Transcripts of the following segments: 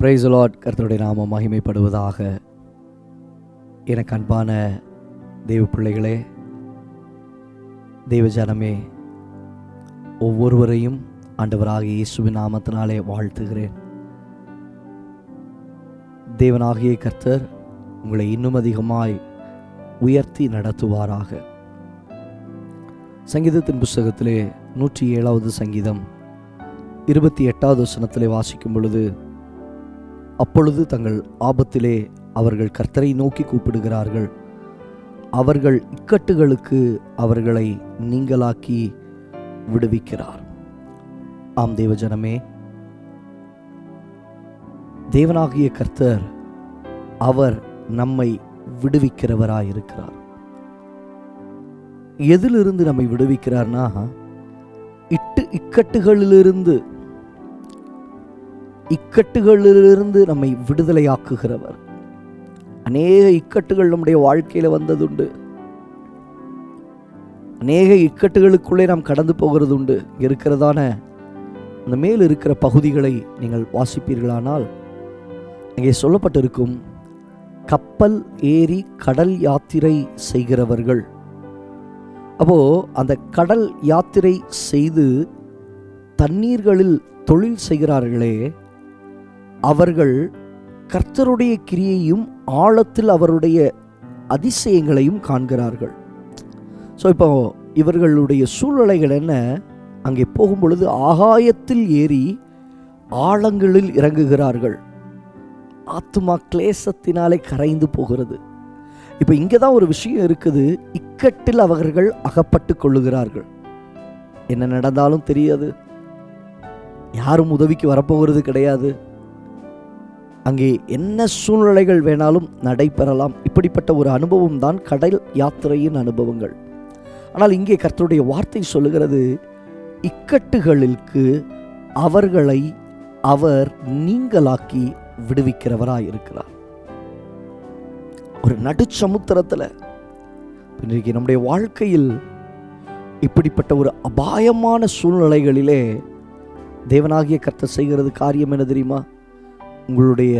Price Lord கர்த்தருடைய நாம மகிமைப்படுவதாக. எனக்கு அன்பான தெய்வ பிள்ளைகளே தெய்வ ஜனமே ஒவ்வொருவரையும் ஆண்டவராக இயேசுவின் நாமத்தினாலே வாழ்த்துகிறேன். தேவனாகிய கர்த்தர் உங்களை இன்னும் அதிகமாய் உயர்த்தி நடத்துவாராக. சங்கீதத்தின் புஸ்தகத்திலே நூற்றி ஏழாவது சங்கீதம் இருபத்தி எட்டாவது வசனத்திலே வாசிக்கும் பொழுது அப்பொழுது தங்கள் ஆபத்திலே அவர்கள் கர்த்தரை நோக்கி கூப்பிடுகிறார்கள். அவர்கள் இக்கட்டுகளுக்கு அவர்களை நீங்களாக்கி விடுவிக்கிறார். ஆம் தேவஜனமே தேவனாகிய கர்த்தர் அவர் நம்மை விடுவிக்கிறவராயிருக்கிறார். எதிலிருந்து நம்மை விடுவிக்கிறார்னா இட்டு இக்கட்டுகளிலிருந்து இக்கட்டுகளிலிருந்து நம்மை விடுதலையாக்குகிறவர். அநேக இக்கட்டுகள் நம்முடைய வாழ்க்கையில் வந்ததுண்டு. அநேக இக்கட்டுகளுக்குள்ளே நாம் கடந்து போகிறது உண்டு இருக்கிறதான அந்த மேல் இருக்கிற பகுதிகளை நீங்கள் வாசிப்பீர்களானால் அங்கே சொல்லப்பட்டிருக்கும் கப்பல் ஏறி கடல் யாத்திரை செய்கிறவர்கள். அப்போ அந்த கடல் யாத்திரை செய்து தண்ணீர்களில் தொழில் செய்கிறார்களே அவர்கள் கர்த்தருடைய கிரியையும் ஆழத்தில் அவருடைய அதிசயங்களையும் காண்கிறார்கள். ஸோ இப்போ இவர்களுடைய சூழ்நிலைகள் என்ன? அங்கே போகும் பொழுது ஆகாயத்தில் ஏறி ஆழங்களில் இறங்குகிறார்கள். ஆத்துமா கிளேசத்தினாலே கரைந்து போகிறது. இப்போ இங்கே தான் ஒரு விஷயம் இருக்குது. இக்கட்டில் அவர்கள் அகப்பட்டு கொள்ளுகிறார்கள். என்ன நடந்தாலும் தெரியாது. யாரும் உதவிக்கு வரப்போகிறது கிடையாது. அங்கே என்ன சூழ்நிலைகள் வேணாலும் நடைபெறலாம். இப்படிப்பட்ட ஒரு அனுபவம் தான் கடல் யாத்திரையின் அனுபவங்கள். ஆனால் இங்கே கர்த்தருடைய வார்த்தை சொல்லுகிறது இக்கட்டுகளுக்கு அவர்களை அவர் நீங்களாக்கி விடுவிக்கிறவராக இருக்கிறார் ஒரு நடுச்சமுத்திரத்தில் இன்றைக்கு நம்முடைய வாழ்க்கையில் இப்படிப்பட்ட ஒரு அபாயமான சூழ்நிலைகளிலே தேவனாகிய கர்த்தர் செய்கிறது காரியம் என்ன தெரியுமா? உங்களுடைய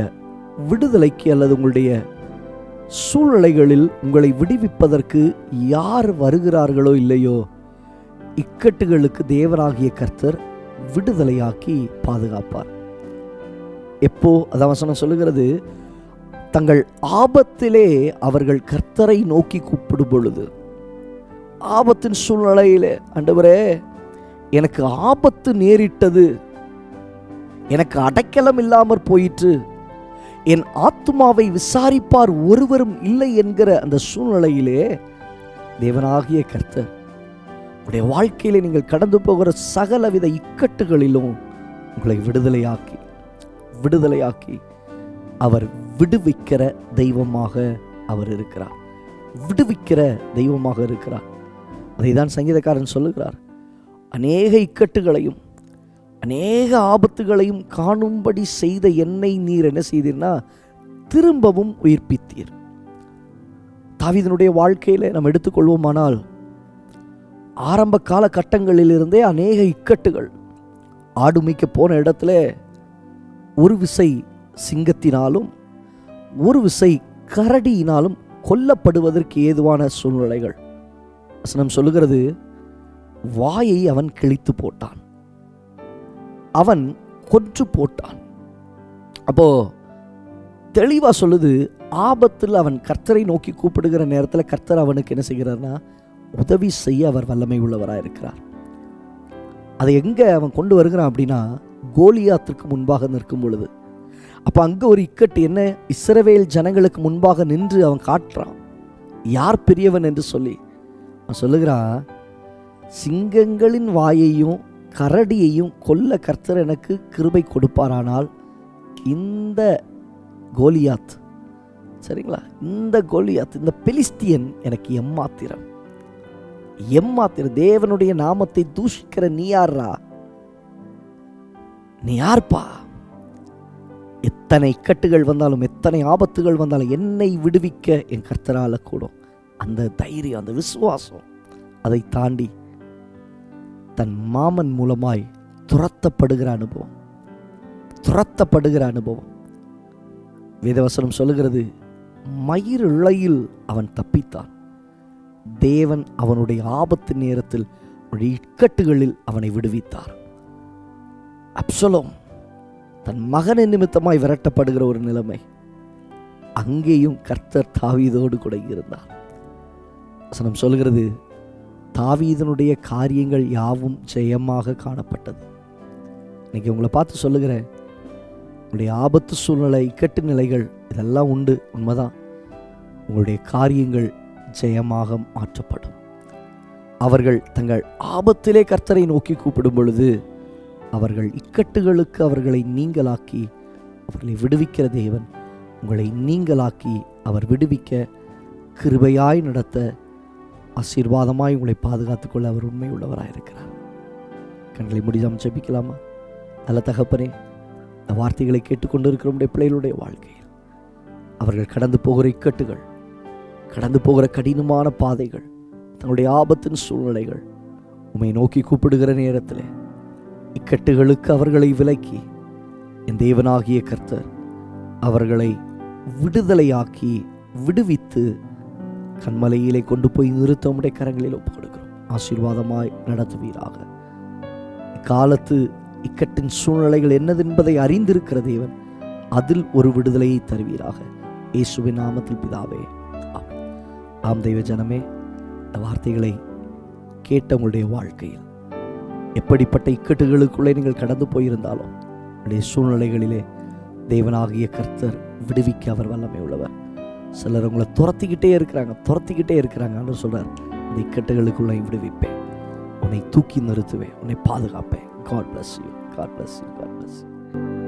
விடுதலைக்கு அல்லது உங்களுடைய சூழ்நிலைகளில் உங்களை விடுவிப்பதற்கு யார் வருகிறார்களோ இல்லையோ இக்கட்டுகளுக்கு தேவனாகிய கர்த்தர் விடுதலையாக்கி பாதுகாப்பார். எப்போ அதான் வசனம் சொல்லுகிறது தங்கள் ஆபத்திலே அவர்கள் கர்த்தரை நோக்கி கூப்பிடும் பொழுது ஆபத்தின் சூழ்நிலையிலே ஆண்டவரே எனக்கு ஆபத்து நேரிட்டது. எனக்கு அடைக்கலம் இல்லாமற் போயிற்று. என் ஆத்மாவை விசாரிப்பார் ஒருவரும் இல்லை என்கிற அந்த சூழ்நிலையிலே தேவனாகிய கர்த்தர் உடைய வாழ்க்கையில் நீங்கள் கடந்து போகிற சகலவித இக்கட்டுகளிலும் உங்களை விடுதலையாக்கி விடுதலையாக்கி அவர் விடுவிக்கிற தெய்வமாக அவர் இருக்கிறார். விடுவிக்கிற தெய்வமாக இருக்கிறார். அதை தான் சங்கீதக்காரன் சொல்லுகிறார். அநேக இக்கட்டுகளையும் அநேக ஆபத்துகளையும் காணும்படி செய்த என்னை நீர் என்ன செய்தீர்னா திரும்பவும் உயிர்ப்பித்தீர். தாவிதனுடைய வாழ்க்கையில் நம்ம எடுத்துக்கொள்வோமானால் ஆரம்ப கால கட்டங்களிலிருந்தே அநேக இக்கட்டுகள் ஆடு மேய்க்க போன இடத்துல ஒரு விசை சிங்கத்தினாலும் ஒரு விசை கரடியினாலும் கொல்லப்படுவதற்கு ஏதுவான சூழ்நிலைகள். வசனம் சொல்லுகிறது வாயை அவன் கிழித்து போட்டான். அவன் கொன்று போட்டான். அப்போ தெளிவாக சொல்லுது ஆபத்தில் அவன் கர்த்தரை நோக்கி கூப்பிடுகிற நேரத்தில் கர்த்தர் அவனுக்கு என்ன செய்கிறார்னா உதவி செய்ய அவர் வல்லமை உள்ளவராக இருக்கிறார். அதை எங்கே அவன் கொண்டு வருகிறான் அப்படின்னா கோலியாத்திற்கு முன்பாக நிற்கும் பொழுது. அப்போ அங்கே ஒரு இக்கட்டு என்ன? இஸ்ரவேல் ஜனங்களுக்கு முன்பாக நின்று அவன் காட்டுறான். யார் பெரியவன் என்று சொல்லி. அவன் சொல்லுகிறான் சிங்கங்களின் வாயையும் கரடியையும் கொல்ல கர்த்தர் எனக்கு கிருபை கொடுப்பாரானால் இந்த கோலியாத் சரிங்களா? இந்த கோலியாத் இந்த பெலிஸ்தியன் எனக்கு எம்மாத்திரம். எம்மாத்திரம். தேவனுடைய நாமத்தை தூஷிக்கிற நீ யாரா நீ யார்ப்பா? எத்தனை இக்கட்டுகள் வந்தாலும் எத்தனை ஆபத்துகள் வந்தாலும் என்னை விடுவிக்க என் கர்த்தரால் கூடும். அந்த தைரியம் அந்த விசுவாசம் அதை தாண்டி தன் மாமன் மூலமாய் துரத்தப்படுகிற அனுபவம். துரத்தப்படுகிற அனுபவம். வேதவசனம் சொல்லுகிறது மயிர் இழையில் அவன் தப்பித்தான். தேவன் அவனுடைய ஆபத்து நேரத்தில் இக்கட்டுகளில் அவனை விடுவித்தார். அப்சலோம் தன் மகனின் நிமித்தமாய் விரட்டப்படுகிற ஒரு நிலைமை. அங்கேயும் கர்த்தர் தாவீதோடு கூட இருந்தார். வசனம் சொல்கிறது தாவீதனுடைய காரியங்கள் யாவும் ஜெயமாக காணப்பட்டது. இன்னைக்கு உங்களை பார்த்து சொல்லுகிறேன் உங்களுடைய ஆபத்து சூழ்நிலை இக்கட்டு நிலைகள் இதெல்லாம் உண்டு உண்மைதான். உங்களுடைய காரியங்கள் ஜெயமாக மாற்றப்படும். அவர்கள் தங்கள் ஆபத்திலே கர்த்தரை நோக்கி கூப்பிடும் பொழுது அவர்கள் இக்கட்டுகளுக்கு அவர்களை நீங்களாக்கி அவர்களை விடுவிக்கிற தேவன் உங்களை நீங்களாக்கி அவர் விடுவிக்க கிருபையாய் நடத்த ஆசீர்வாதமாய் உங்களை பாதுகாத்துக்கொள்ள அவர் உண்மை உள்ளவராக இருக்கிறார் கண்களை முடிதாம் ஜெபிக்கலாமா? நல்ல தகப்பனே இந்த வார்த்தைகளை கேட்டுக்கொண்டிருக்கிற நம்முடைய பிள்ளைகளுடைய வாழ்க்கையில் அவர்கள் கடந்து போகிற இக்கட்டுகள் கடந்து போகிற கடினமான பாதைகள் தங்களுடைய ஆபத்தின் சூழ்நிலைகள் உண்மை நோக்கி கூப்பிடுகிற நேரத்தில் இக்கட்டுகளுக்கு அவர்களை விலக்கி என் தேவனாகிய கர்த்தர் அவர்களை விடுதலையாக்கி விடுவித்து கண்மலையிலே கொண்டு போய் நிறுத்த உடைய கரங்களில் ஒப்புக் கொடுக்கிறோம் ஆசீர்வாதமாய் நடத்துவீராக. இக்காலத்து இக்கட்டின் சூழ்நிலைகள் என்னதென்பதை அறிந்திருக்கிற தேவன் அதில் ஒரு விடுதலையை தருவீராக. இயேசுவின் நாமத்தில் பிதாவே ஆம் தெய்வ ஜனமே இந்த வார்த்தைகளை கேட்ட உங்களுடைய வாழ்க்கையில் எப்படிப்பட்ட இக்கட்டுகளுக்குள்ளே நீங்கள் கடந்து போயிருந்தாலும் உங்களுடைய சூழ்நிலைகளிலே தேவனாகிய கர்த்தர் விடுவிக்க அவர் வல்லமை உள்ளவர். சிலர் உங்களை துரத்திக்கிட்டே இருக்கிறாங்க துரத்திக்கிட்டே இருக்கிறாங்கன்னு சொல்றார். இந்த இக்கட்டுகளுக்குள்ளே விடுவிப்பேன். உன்னை தூக்கி நிறுத்துவேன் உன்னை பாதுகாப்பேன். God bless you God bless you God bless you